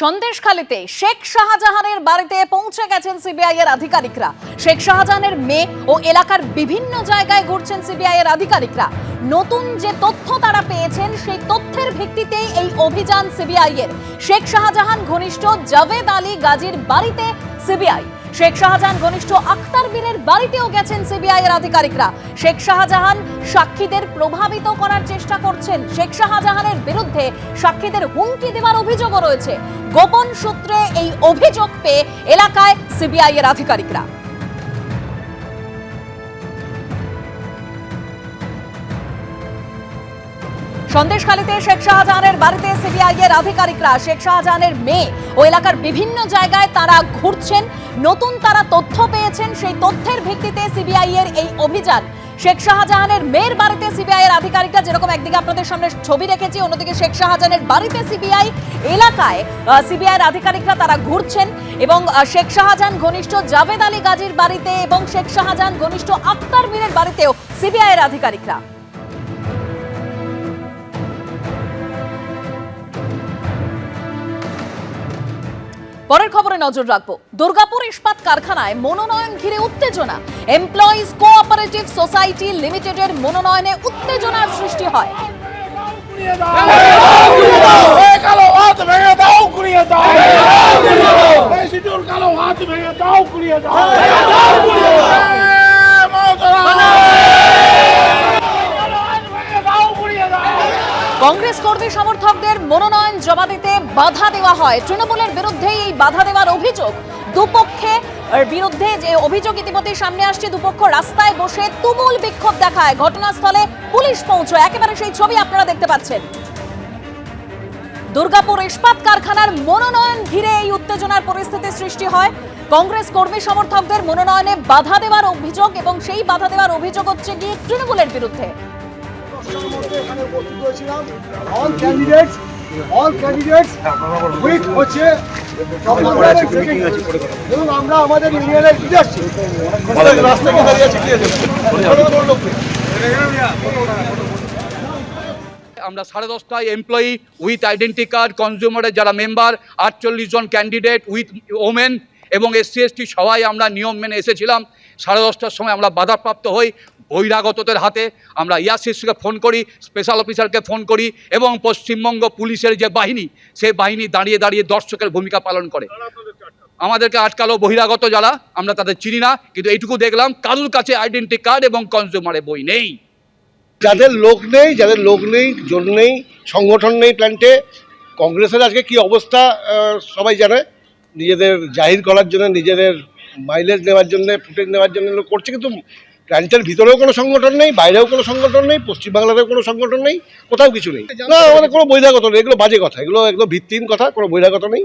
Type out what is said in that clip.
সন্দেশখালীতে শেখ শাহজাহানের বাড়িতে পৌঁছে গেছেন সিবিআই এর আধিকারিকরা। শেখ শাহজাহানের মেয়ে ও এলাকার বিভিন্ন জায়গায় ঘুরছেন সিবিআই এর আধিকারিকরা। নতুন যে তথ্য তারা পেয়েছেন, সেই তথ্যের ভিত্তিতেই এই অভিযান সিবিআই এর। শেখ শাহজাহান ঘনিষ্ঠ জাভেদ আলী গাজীর বাড়িতে সিবিআই শেখ শাহজাহান ঘনিষ্ঠ আখতার বীরের বাড়িতেও গেছেন সিবিআই এর আধিকারিকরা। শেখ শাহজাহান সাক্ষীদের প্রভাবিত করার চেষ্টা করছেন। শেখ শাহজাহানের বিরুদ্ধে সাক্ষীদের হুমকি দেওয়ার অভিযোগও রয়েছে। গোপন সূত্রে এই অভিযোগ পেয়ে এলাকায় সিবিআই এর আধিকারিকরা। সন্দেশখালীতে শেখ শাহজাহানের বাড়িতে সিবিআই এর আধিকারিকরা, শেখ শাহজাহানের মেয়ে ও এলাকার বিভিন্ন জায়গায় তারা ঘুরছেন। নতুন তারা তথ্য পেয়েছেন, সেই তথ্যের ভিত্তিতে সিবিআই এর এই অভিযান। শেখ শাহজাহানের মেয়ের বাড়িতে সিবিআই এর আধিকারিকরা, যেরকম একদিকে আপনাদের সামনে ছবি রেখেছি, অন্যদিকে শেখ শাহজাহানের বাড়িতে সিবিআই এলাকায় সিবিআই এর আধিকারিকরা তারা ঘুরছেন এবং শেখ শাহজাহান ঘনিষ্ঠ জাভেদ আলী গাজীর বাড়িতে এবং শেখ শাহজাহান ঘনিষ্ঠ আক্তার মীরের বাড়িতেও সিবিআই এর আধিকারিকরা। পরের খবরে নজর রাখব। দুর্গাপুর ইস্পাত কারখানায় মনোনয়ন ঘিরে উত্তেজনা। এমপ্লয়িজ কোঅপারেটিভ সোসাইটি লিমিটেডের মনোনয়নে উত্তেজনার সৃষ্টি হয়। কংগ্রেস কর্মী সমর্থকদের মনোনয়ন জমা দিতে বাধা দেওয়া হয়। তৃণমূলের বিরুদ্ধে এই বাধা দেওয়ার অভিযোগ। দুপক্ষে বিরুদ্ধে যে অভিযোগ ইতিমধ্যে সামনে আসছে, দুপক্ষ রাস্তায় বসে তুমুল বিক্ষোভ দেখায়। ঘটনাস্থলে পুলিশ পৌঁছয়। একেবারে সেই ছবি আপনারা দেখতে পাচ্ছেন। দুর্গাপুর ইস্পাত কারখানার মনোনয়ন ঘিরে এই উত্তেজনার পরিস্থিতি সৃষ্টি হয়। কংগ্রেস কর্মী সমর্থকদের মনোনয়নে বাধা দেওয়ার অভিযোগ এবং সেই বাধা দেওয়ার অভিযোগ হচ্ছে গিয়ে তৃণমূলের বিরুদ্ধে। দশটার মধ্যে এখানে উপস্থিত হয়েছিলাম। All candidates all candidates with হচ্ছে এবং আমরা আমাদের ইউনিয়নের লিডারশিপ রাস্তাকে দাঁড়িয়ে আমরা সাড়ে দশটায় এমপ্লয়ি উইথ আইডেন্টি কার্ড কনজিউমারের যারা মেম্বার আটচল্লিশ জন ক্যান্ডিডেট উইথ ওমেন এবং এসসি এসটি সবাই আমরা নিয়ম মেনে এসেছিলাম। সাড়ে দশটার সময় আমরা বাধাপ্রাপ্ত হই। বহিরাগতদের হাতে আমরা ইয়াসিসকে ফোন করি স্পেশাল অফিসারকে ফোন করি এবং পশ্চিমবঙ্গ পুলিশের যে বাহিনী, সেই বাহিনী দাঁড়িয়ে দাঁড়িয়ে দর্শকের ভূমিকা পালন করে। আমাদেরকে আটকালো বহিরাগত যারা, আমরা তাদের চিনি না, কিন্তু এইটুকু দেখলাম, কারুর কাছে আইডেন্টি কার্ড এবং কনজিউমারের বই নেই। যাদের লোক নেই, যাদের লোক নেই জোর নেই, সংগঠন নেই প্ল্যান্টে কংগ্রেসের আজকে কি অবস্থা সবাই জানে। নিজেদের জাহির করার জন্য, নিজেদের মাইলেজ নেওয়ার জন্য ফুটেজ নেওয়ার জন্য করছে, কিন্তু প্ল্যান্টের ভিতরেও কোনো সংগঠন নেই বাইরেও কোনো সংগঠন নেই পশ্চিমবাংলাতেও কোনো সংগঠন নেই কোথাও কিছু নেই। না আমাদের কোনো বৈধাগত নেই এগুলো বাজে কথা এগুলো একদম ভিত্তিহীন কথা কোনো বৈধাগত নেই।